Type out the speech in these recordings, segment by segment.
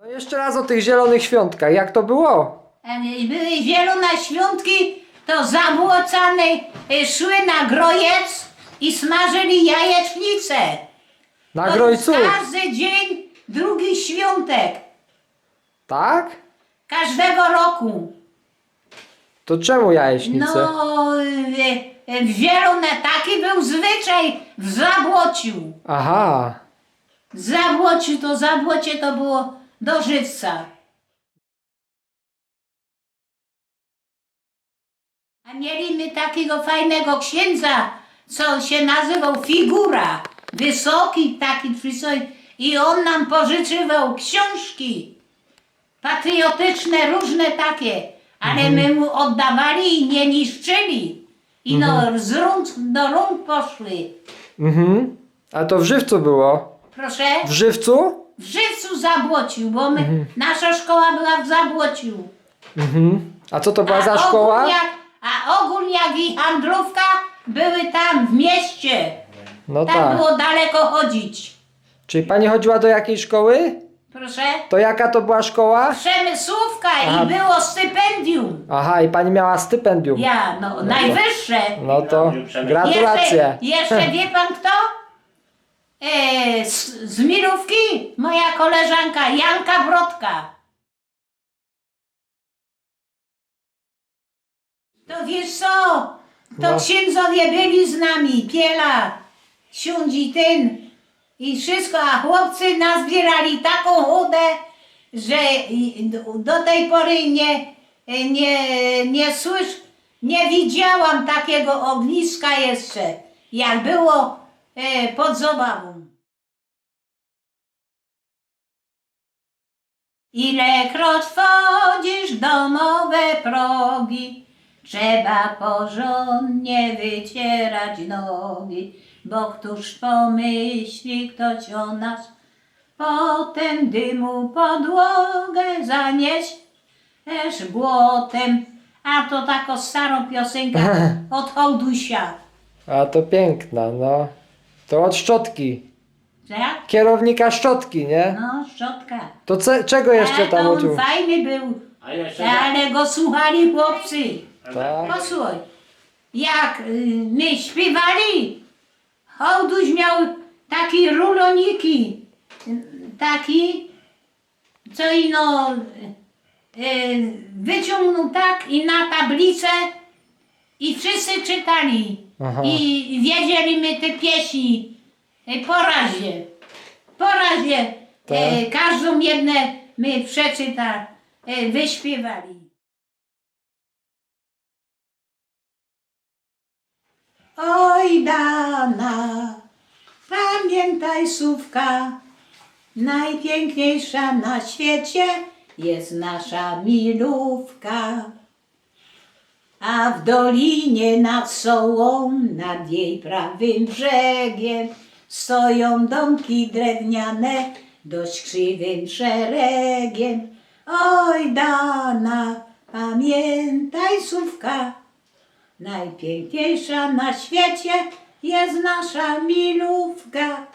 No jeszcze raz o tych zielonych świątkach. Jak to było? Nie, Były zielone świątki, to zabłocane y, szły na grojec i smażyli jajecznicę. Na To Grojcu. Każdy dzień drugi świątek. Tak? Każdego roku. To czemu jajecznicę? No, y, w zielone taki był zwyczaj w Zabłociu. Aha. Zabłociu to Zabłocie to było do żywca. A mieliśmy takiego fajnego księdza, co się nazywał Figura. Wysoki taki przystojny. I on nam pożyczywał książki patriotyczne, różne takie, ale my mu oddawali i nie niszczyli. I no, z rąk do rąk poszły. Mhm. A to w żywcu było? Proszę? W żywcu? W Żywcu Zabłociu, bo my, nasza szkoła była w Zabłociu. Mhm. A co to była za A szkoła? ogólniak- A ogólniak i handlówka były tam w mieście. No Tam tak. było daleko chodzić. Czyli pani chodziła do jakiej szkoły? Proszę? To jaka to była szkoła? Przemysłówka Aha. i było stypendium. Aha, i pani miała stypendium. Ja, no, najwyższe. No to gratulacje. Jeszcze, jeszcze wie pan kto? E, z, z Milówki moja koleżanka Janka Brodka. To wiesz co? To No. księdzowie byli z nami, Piela, Siądzi ten i wszystko, a chłopcy nazbierali taką chudę, że i- do- do tej pory nie, nie, nie słysz, nie widziałam takiego ogniska jeszcze, jak było pod Zobawą. Ilekroć wchodzisz domowe progi, trzeba porządnie wycierać nogi, bo któż pomyśli ktoś o nas, potem dymu podłogę zanieść, też błotem, a to taką starą piosenkę od Hołdusia. A to piękna, no. To od szczotki. Tak? Kierownika szczotki, nie? No, szczotka. To ce, czego jeszcze A tam to uczył? on fajny był, A jeszcze ale go słuchali chłopcy. Tak. Posłuchaj, jak y, my śpiewali, Hołduś miał taki ruloniki, y, taki, co ino y, wyciągnął tak i na tablicę i wszyscy czytali Aha. i wiedzieli my te pieśni y, po razie, po razie Tak. y, każdą jedne my przeczyta, y, wyśpiewali. Oj Dana, pamiętaj słówka, najpiękniejsza na świecie jest nasza milówka. A w dolinie nad Sołą, nad jej prawym brzegiem, stoją domki drewniane dość krzywym szeregiem. Oj Dana, pamiętaj słówka, Najpiękniejsza na świecie jest nasza milówka.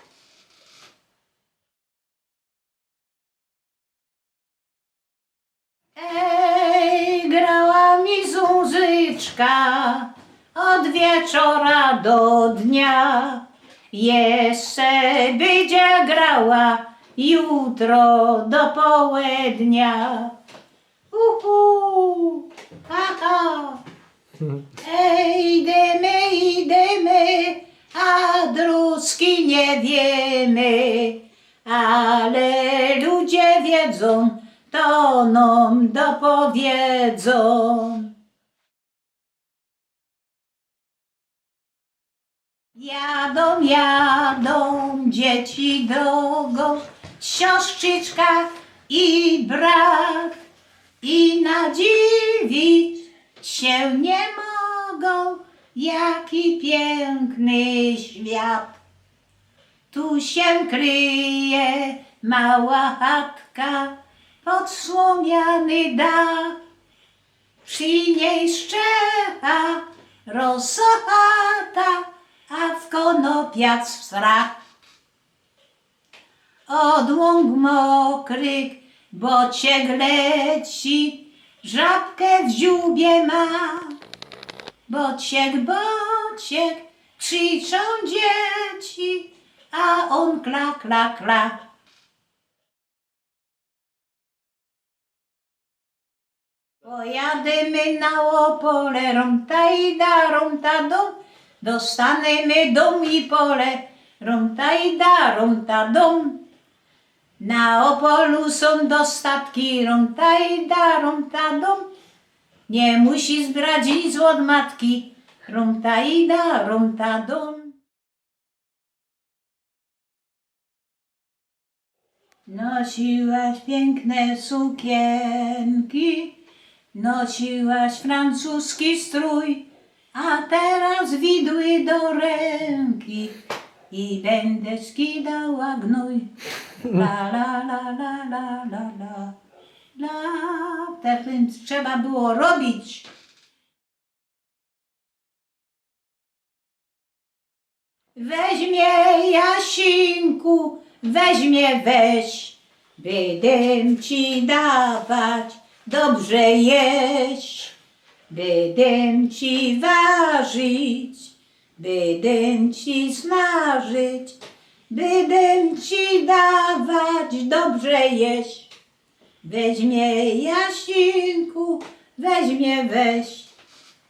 Od wieczora do dnia. Jeszcze będzie grała jutro do południa. Uhu, aha. Ej, Jadą, jadą dzieci drogą, siostrzyczka i brat. I nadziwić się nie mogą, jaki piękny świat. Tu się kryje mała chatka. Pod słomiany dach. Przy niej szczecha rosochata, a w konopiach strach. Od łąk mokrych Bociek leci, żabkę w dziubie ma. Bociek, bociek, krzyczą dzieci, a on kla, kla, kla. Pojadymy na Opole, romta i da, romta dostanemy dom i pole, romta i da, romta dom. Na Opolu są dostatki, romta i da, romta dom. Nie musi zbrać nic od matki, romta i da, romta dom. Nosiłaś piękne sukienki, nosiłaś francuski strój, a teraz widły do ręki i będę skidała gnój. La la la la la la la la. Tak więc trzeba było robić. Weźmie Jasinku, weźmie weź, bydym ci dawać, dobrze jeść, bydym ci ważyć, bydym ci smażyć, bydym ci dawać, dobrze jeść. Weźmie Jasinku, weźmie weź,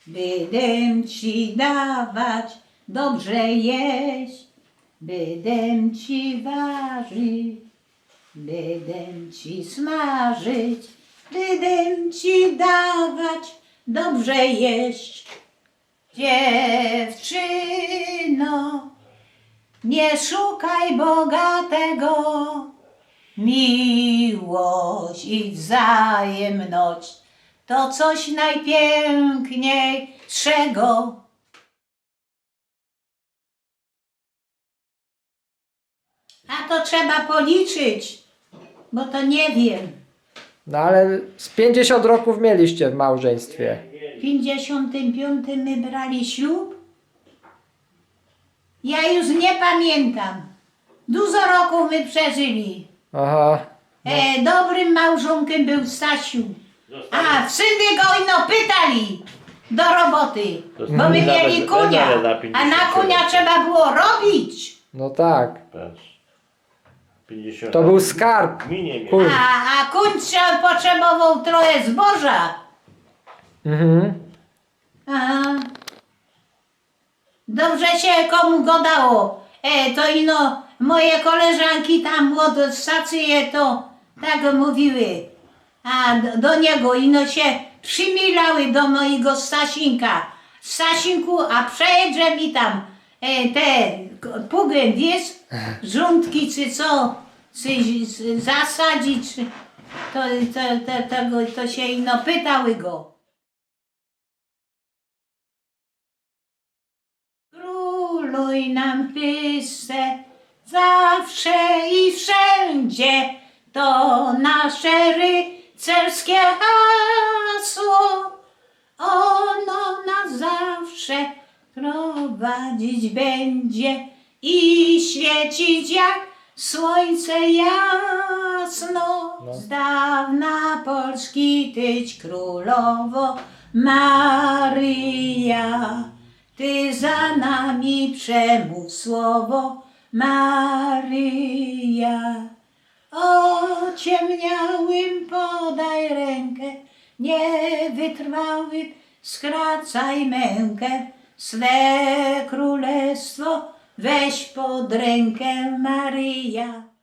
bydem ci dawać, dobrze jeść, bydem ci ważyć, bydem ci smażyć, bydem ci dawać, dobrze jeść. Dziewczyno, nie szukaj bogatego, miłość i wzajemność to coś najpiękniejszego. A to trzeba policzyć, bo to nie wiem. No ale z 50 roków mieliście w małżeństwie. W 55 my brali ślub. Ja już nie pamiętam. Dużo roków my przeżyli. Aha. E, dobrym małżonkiem był Stasiu. A, w syndy go ino pytali do roboty, bo my mieli nawet kunia, a 50 na kunia trzeba było robić. No tak. Patrz. 50 To był skarb. Minie. Kur- A, a kuń trze- potrzebował trochę zboża. Mhm. Aha. Dobrze się komu go dało. E, to ino moje koleżanki tam od stacji to tak mówiły. A do, do niego ino się przymilały do mojego Stasinka. Stasinku, a przejedzie mi tam e, te wiesz, żółtki czy co, czy zasadzić, czy to, to, to, tego, to się ino pytały go. Króluj nam Chryste, zawsze i wszędzie, to nasze rycerskie hasło. Ono nas zawsze prowadzić będzie i świecić jak słońce jasno. No. Z dawna Polski tyć królowo Maryja. Ty za nami przemów słowo Maryja. O ciemniałym podaj rękę, niewytrwałym skracaj mękę. Swe królestwo weź pod rękę Maryja.